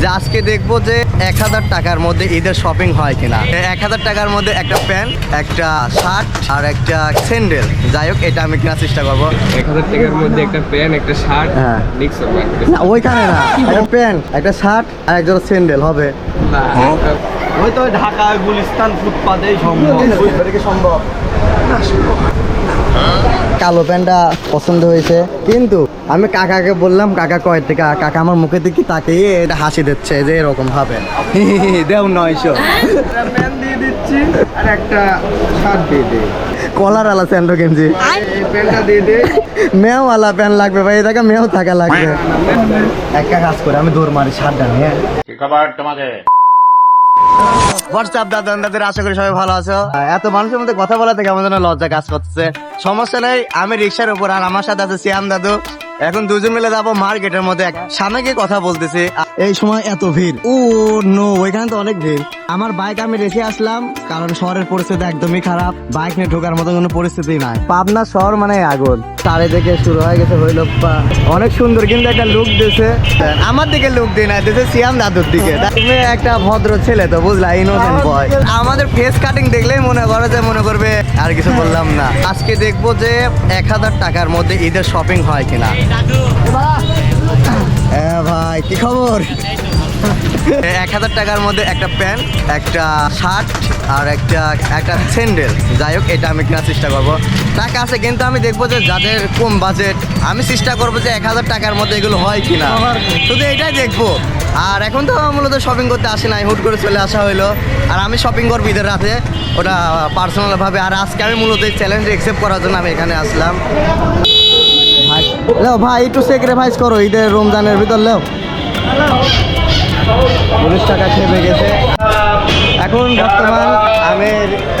যে আজকে দেখব যে এক হাজার টাকার মধ্যে ঈদের শপিং হয় কিনা। এক হাজার টাকার মধ্যে একটা প্যান্ট একটা শার্ট আর একটা স্যান্ডেল। যাই হোক এটা আমি কেনার চেষ্টা করব। এক হাজার টাকার মধ্যে একটা প্যান্ট একটা শার্ট হ্যাঁ। না ওইখানে না। একটা প্যান্ট একটা শার্ট আর একজোড়া স্যান্ডেল হবে। ওই তো ঢাকা গুলিস্তান ফুটপাতেই সম্ভব। সম্ভব। কালো প্যান্টটা পছন্দ হয়েছে। কিন্তু আমি কাকাকে বললাম কাকা কয় থেকে? কাকা আমার মুখে দেখি তাকে এটা হাসি দিচ্ছে যে এরকম হবে দেও নয়শো। দিয়ে দিচ্ছি আর একটা শার্ট দিয়ে দে কলার আলা স্যান্ডো গেঞ্জি। প্যান্টটা দিয়ে দে আলা প্যান্ট লাগবে ভাই থাকা লাগবে। একটা কাজ করে আমি দৌড় মারি সাতটা নিয়ে। হোয়াটসঅ্যাপ দাদা দাদের? আশা করি সবাই ভালো আছো। এত মানুষের মধ্যে কথা বলা থেকে আমার জন্য লজ্জা কাজ করতেছে। সমস্যা নেই আমি রিক্সার উপর আর আমার সাথে আছে শ্যাম দাদু। এখন দুজন মিলে যাব মার্কেটের মধ্যে। সামনে গিয়ে কথা বলতেছে। এই সময় এত ভিড়। ও নো ওইখানে তো অনেক ভিড়। আমার বাইক আমি রেখে আসলাম কারণ শহরের পরিস্থিতি একদমই খারাপ। বাইক নিয়ে ঢোকার মতো কোনো পরিস্থিতি নাই। পাবনা শহর মানে আগুন। থেকে শুরু হয়ে গেছে হইল অনেক সুন্দর কিন্তু একটা লুক দিছে। আমার দিকে লুক দিয়ে না দিছে সিয়াম দাদুর দিকে। তুমি একটা ভদ্র ছেলে তো বুঝলা ইনোসেন্ট বয় আমাদের ফেস কাটিং দেখলেই মনে করে যে মনে করবে আর কিছু বললাম না। আজকে দেখব যে এক হাজার টাকার মধ্যে ঈদের শপিং হয় কিনা। হ্যাঁ ভাই, কি খবর? এক হাজার টাকার মধ্যে একটা প্যান্ট, একটা শার্ট আর একটা একটা স্যান্ডেল। যাই হোক, এটা আমি কেনার চেষ্টা করব। টাকা আছে, কিন্তু আমি দেখব যে যাদের কম বাজেট আমি চেষ্টা করব যে এক হাজার টাকার মধ্যে এগুলো হয় কিনা। শুধু এটাই দেখব। আর এখন তো মূলত শপিং করতে আসি নাই, হুট করে চলে আসা হইল। আর আমি শপিং করব ঈদের রাতে, ওটা পার্সোনাল ভাবে। আর আজকে আমি মূলত এই চ্যালেঞ্জ একসেপ্ট করার জন্য আমি এখানে আসলাম। লেও ভাই, একটু সেক্রিফাইস করো ঈদের রমজানের ভিতর, লেও। চল্লিশ টাকা খেয়ে গেছে। এখন বর্তমান আমি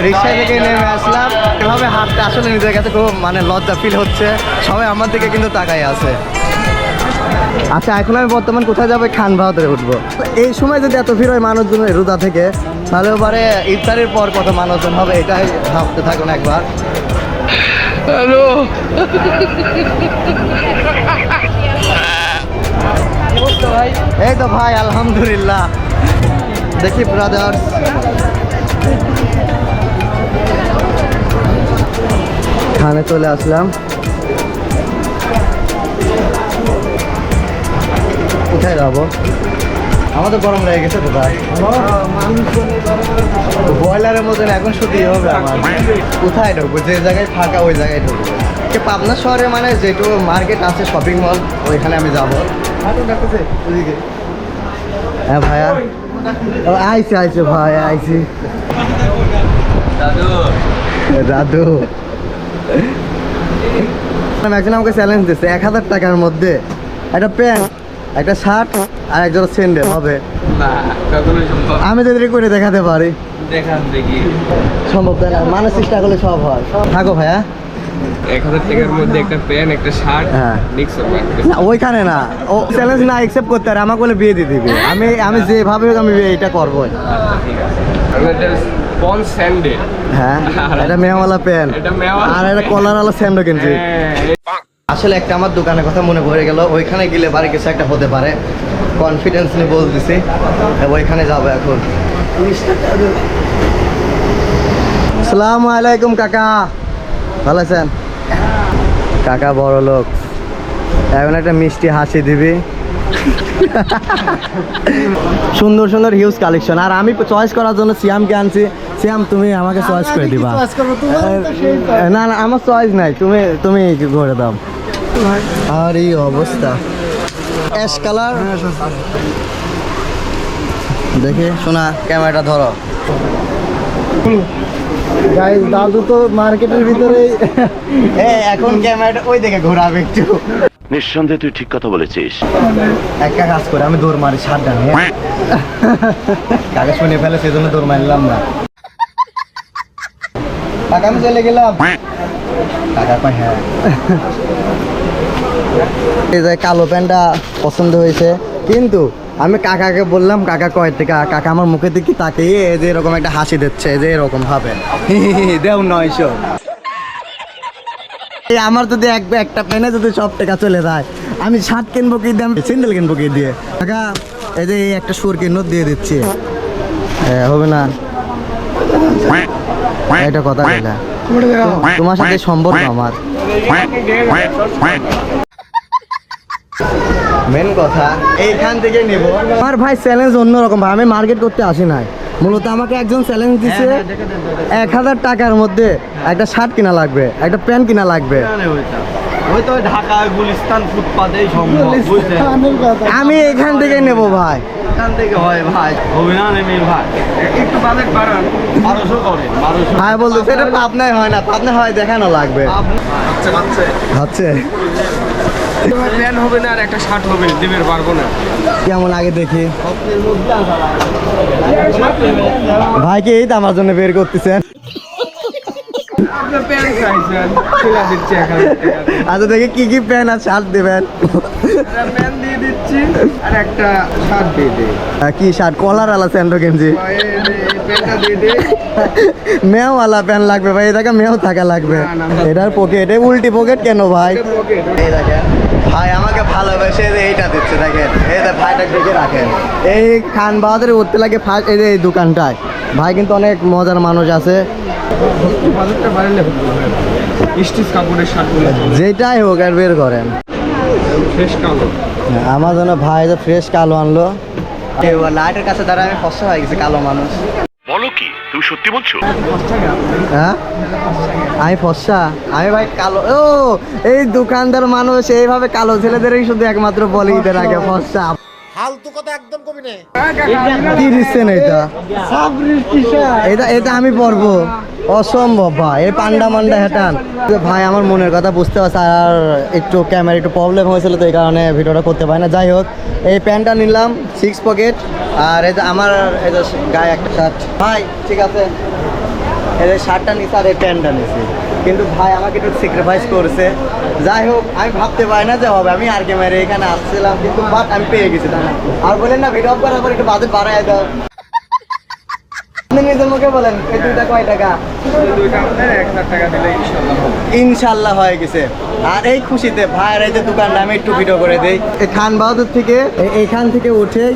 রিক্সা থেকে নেমে আসলাম। এভাবে হাঁটতে আসলে নিজের কাছে খুব মানে লজ্জা ফিল হচ্ছে। সবাই আমার দিকে কিন্তু তাকাই আছে। আচ্ছা এখন আমি বর্তমান কোথায় যাব? খান বাহাদুরে উঠবো। এই সময় যদি এত ভিড় হয় মানুষজন রোদা থেকে, তাহলে এবারে ইফতারের পর কত মানুষজন হবে, এটাই ভাবতে থাকুন একবার। হ্যালো এই তো ভাই আলহামদুলিল্লাহ। দেখি ব্রাদার্স খানে চলে আসলাম। কোথায় যাব? আমাদের গরম লেগে গেছে তো ভাই ব্রয়লারের মতন এখন শুধুই হবে আমার। কোথায় ঢুকবো? যে জায়গায় ফাঁকা ওই জায়গায় ঢুকবো। পাবনা শহরে মানে যেটুকু মার্কেট আছে শপিং মল ওইখানে আমি যাব। হ্যাঁ ভাইয়া। ও, আইছে আইছে ভাই আইছি। দাদু। দাদু। একজন আমাকে চ্যালেঞ্জ দিচ্ছে এক হাজার টাকার মধ্যে। একটা প্যান্ট একটা শার্ট আর একজোড়া স্যান্ডেল হবে। না কখনোই সম্ভব আমি যদি করে দেখাতে পারি। দেখান দেখি। সম্ভব না? মানুষ চেষ্টা করলে সব হয়। থাকো ভাইয়া। এক হাজার টাকার মধ্যে একটা প্যান্ট একটা শার্ট হ্যাঁ। না ওইখানে না। ও চ্যালেঞ্জ না অ্যাকসেপ্ট করতে আমাকে বলে বিয়ে দিয়ে দিবি। আমি আমি যেভাবে আমি এটা করব। ঠিক আছে। স্যান্ডেল। হ্যাঁ এটা প্যান্ট। আর এটা কলারওয়ালা স্যান্ডো কিনছি। হ্যাঁ আসলে একটা আমার দোকানের কথা মনে পড়ে গেল ওইখানে গেলে বাড়ি কিছু একটা হতে পারে। কনফিডেন্স নিয়ে বলতেছি ওইখানে যাব এখন। সালাম আলাইকুম কাকা। ভালো আছেন? কাকা বড় লোক। এখন একটা মিষ্টি হাসি দিবি। সুন্দর সুন্দর হিউজ কালেকশন আর আমি চয়েস করার জন্য সিয়ামকে আনছি। সিয়াম তুমি আমাকে চয়েস করে দিবা। না না আমার চয়েস নাই। তুমি তুমি করে দাও। আর এই অবস্থা। Ash colour? দেখি শোনা ক্যামেরাটা ধরো। গাইস দাদু তো মার্কেটের ভিতরে এ এখন ক্যামেরাটা ওই দিকে ঘোরাবে একটু। নিঃসন্দেহে তুই ঠিক কথা বলেছিস। একটা কাজ করে আমি দৌড় মারি সাতটা নিয়ে কাকে শুনে ফেলে সেজন্য দৌড় মারলাম না। কাকা আমি চলে গেলাম। কাকা কয় হ্যাঁ। এই যে কালো প্যান্টটা পছন্দ হয়েছে। কিন্তু আমি কাকাকে বললাম, কাকা কয় থেকে কাকা আমার মুখে দিকে তাকিয়ে যে এরকম একটা হাসি দিচ্ছে যে এরকম ভাবে দেও নয়শো। এই আমার যদি এক একটা পেনে যদি সব টাকা চলে যায়, আমি শার্ট কিনবো কি দাম স্যান্ডেল কিনবো কি দিয়ে? কাকা, এই যে এই একটা সুরকি নোট দিয়ে দিচ্ছি। হবে না। এটা কথা তোমার সাথে সম্পর্ক আমার। মেন কথা এইখান থেকে নেব। আমার ভাই চ্যালেঞ্জ অন্যরকম ভাই আমি মার্কেট করতে আসি নাই। মূলত আমাকে একজন চ্যালেঞ্জ দিছে এক হাজার টাকার মধ্যে একটা শার্ট কিনা লাগবে একটা প্যান্ট কিনা লাগবে। জানে ওইটা। ওই তো ওই ঢাকা গুলিস্তান ফুটপাতেই সম্ভব আমি এখান থেকে নেব ভাই। এখান থেকে হয় ভাই হবে না ভাই। একটু বাজেট বাড়ান বারোশো করেন বারোশো। ভাই বলতে সেটা পাবনায় হয় না পাবনায় হয় দেখানো লাগবে। আচ্ছা আচ্ছা হচ্ছে প্যান হবে না আর একটা শার্ট হবে, দেবের পারব না। কেমন আগে দেখি? ভাইকে এই তো আমার জন্য বের করতেছেন আপনার প্যান চাইছেন ঠিক দিচ্ছি এক হাজার টাকা আচ্ছা দেখে কি কি প্যান্ট আর শার্ট দেবেন? প্যান দিয়ে দিচ্ছি আর একটা শার্ট দিয়ে কি শার্ট কলার আলা স্যান্ডো গেঞ্জি। মেও আলা প্যান্ট লাগবে ভাই এটাকে মেও থাকা লাগবে। এটার পকেট এই উল্টি পকেট কেন ভাই? ভাই আমাকে ভালোবেসে এইটা দিচ্ছে দেখেন। এই ভাইটা ঢেকে রাখেন। এই খান বাহাদুর উঠতে লাগে ফার্স্ট এই দোকানটায়। ভাই কিন্তু অনেক মজার মানুষ আছে। যেটাই হোক আর বের করেন। আমার জন্য ভাই যে ফ্রেশ কালো আনলো। লাইটের কাছে দাঁড়া আমি কষ্ট হয়ে গেছি কালো মানুষ। বলো কি তুমি সত্যি বলছো? হ্যাঁ? আমি ফর্সা আমি ভাই কালো। ও এই দোকানদার মানুষ এইভাবে কালো ছেলেদেরই শুধু একমাত্র বলে ঈদের আগে ফর্সা কি দিচ্ছেন এটা? এটা এটা আমি পরবো অসম্ভব, ভাই। এই পান্ডা মান্ডা হেটান। ভাই, আমার মনের কথা বুঝতে পারছে, আর একটু ক্যামেরা একটু প্রবলেম হয়েছিল তো এই কারণে ভিডিওটা করতে পারি না। যাই হোক, এই প্যান্টটা নিলাম সিক্স পকেট আর এই যে আমার, এই যে গায়ে একটা শার্ট ভাই, ঠিক আছে। এই যে শার্টটা নিচ্ছে আর এই প্যান্টটা নিচ্ছে কিন্তু ভাই, আমাকে একটু স্যাক্রিফাইস করছে। যাই হোক, আমি ভাবতে পারি না যে হবে। আমি আর কে মেরে এখানে আসছিলাম, কিন্তু বাট আমি পেয়ে গেছি তাই আর বলেন না ভিডিও করার পর একটু বাজেট বাড়ায় দাও। আপনি নিজের মুখে বলেন ইনশাল্লাহ হয়ে গেছে। আর এই খুশিতে এই যে দোকানটা, আমি করে দিই। এই খান বাহাদুর থেকে এইখান থেকে উঠে,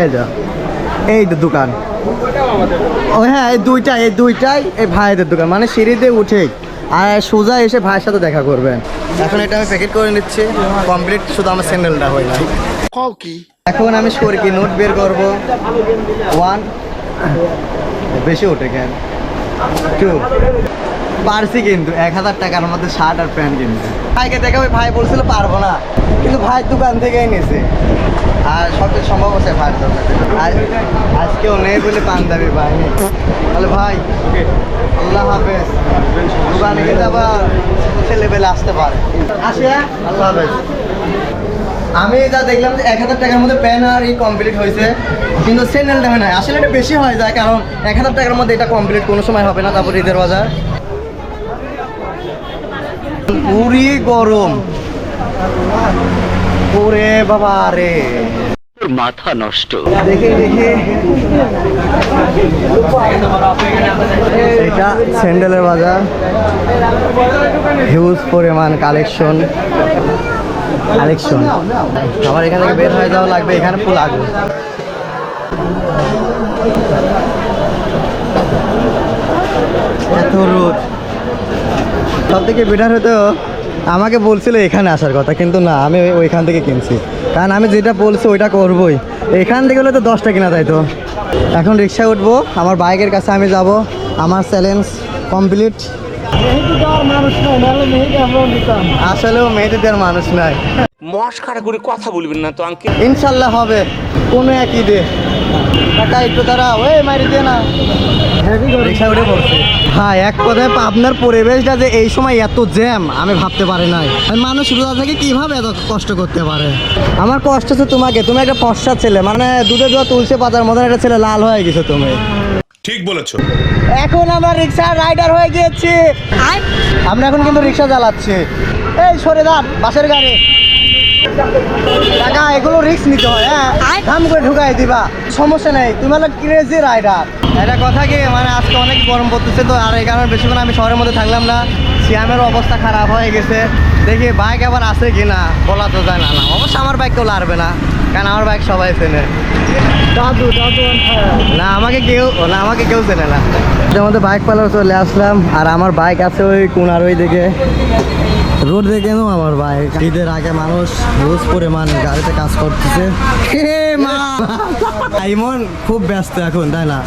এই যা, এই দোকান। ও হ্যাঁ এই দুইটা এই দুইটাই এই ভাইদের দোকান। মানে সিঁড়িতে উঠে আর সোজা এসে ভাইয়ের সাথে দেখা করবেন। এখন এটা আমি প্যাকেট করে নিচ্ছি। কমপ্লিট শুধু আমার স্যান্ডেলটা হয় না। এখন আমি সরকি নোট বের করব। ওয়ান বেশি ওঠে কেন? টু পারছি কিন্তু। এক হাজার টাকার মধ্যে শার্ট আর প্যান্ট কিনতে। ভাইকে দেখে ওই ভাই বলছিল পারব না। কিন্তু ভাই দোকান থেকেই নিয়েছে আর সবচেয়ে সম্ভব হচ্ছে ভাইয়ের দোকান আর আজকেও নেই বলে পাঞ্জাবি পাইনি তাহলে ভাই আল্লাহ হাফেজ। দোকানে কিন্তু আবার ছেলেবেলে আসতে পারে। আসে আল্লাহ হাফেজ। আমি যা দেখলাম যে এক হাজার টাকার মধ্যে প্যান আর ই কমপ্লিট হয়েছে। কিন্তু স্যান্ডেলটা হয় না। আসলে এটা বেশি হয়ে যায় কারণ এক হাজার টাকার মধ্যে এটা কমপ্লিট কোনো সময় হবে না তারপর ঈদের বাজার। পুরি গরম। ওরে বাবা রে মাথা নষ্ট। এটা স্যান্ডেলের বাজার। হিউজ পরিমাণ কালেকশন কালেকশন আমার এখান থেকে বের হয়ে যাওয়া লাগবে এখানে ফুল আগুন। এত রোদ। সব থেকে বেটার হতো আমাকে বলছিল এখানে আসার কথা কিন্তু না আমি ওইখান থেকে কিনছি। কারণ আমি যেটা বলছি ওইটা করবই। এখান থেকে হলে তো দশটা কিনা তাই তো। এখন রিক্সায় উঠবো আমার বাইকের কাছে আমি যাব আমার চ্যালেঞ্জ কমপ্লিট আসলেও মেয়েদের মানুষ নাই। মস্কারা করে কথা বলবেন না তো ইনশাল্লাহ হবে কোনো এক ঈদে কাকা একটু দাঁড়া ওই মারি দে না। রিক্সা উঠে পড়ছে। হ্যাঁ এক কথায় আপনার পরিবেশটা যে এই সময় এত জ্যাম আমি ভাবতে পারি নাই। মানুষ রোজা থেকে কীভাবে এত কষ্ট করতে পারে? আমার কষ্ট হচ্ছে তোমাকে। তুমি একটা পশ্চা ছেলে মানে দুধে দুধ তুলছে পাতার মতন একটা ছেলে লাল হয়ে গেছে তুমি। ঠিক বলেছ। এখন আমার রিক্সা রাইডার হয়ে গিয়েছি। আমরা এখন কিন্তু রিক্সা চালাচ্ছি। এই সরে দাঁড় বাসের গাড়ি। টাকা এগুলো রিস্ক নিতে হয় হ্যাঁ? দাম করে ঢুকাই দিবা। সমস্যা নেই তুমি হলো ক্রেজি রাইডার এটা কথা কি মানে আজকে অনেক গরম পড়তেছে তো আর এই কারণে বেশিক্ষণ আমি শহরের মধ্যে থাকলাম না। সিয়ামের অবস্থা খারাপ হয়ে গেছে। দেখি বাইক আবার আছে কিনা বলা তো যায় না না। অবশ্য আমার বাইক কেউ লারবে না কারণ আমার বাইক সবাই চেনে। দাদু দাদু না আমাকে কেউ না আমাকে কেউ চেনে না। আমাদের বাইক পালার চলে আসলাম আর আমার বাইক আছে ওই কোনার ওই দিকে রোড দেখে নো আমার বাইক ঈদের আগে মানুষ রোজ পরিমাণ গাড়িতে কাজ করতেছে। মা ইমন খুব ব্যস্ত এখন, তাই না?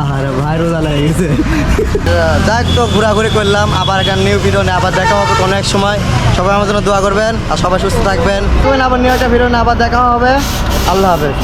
আহারে ভাই রোজা লেগে গেছে। যাক তো, ঘোরাঘুরি করলাম, আবার এখান নিউ ভিডিও নিয়ে আবার দেখা হবে কোনো এক সময়। সবাই আমার জন্য দোয়া করবেন, আর সবাই সুস্থ থাকবেন। আবার নিউ একটা ভিডিও নিয়ে আবার দেখা হবে। আল্লাহ হাফেজ।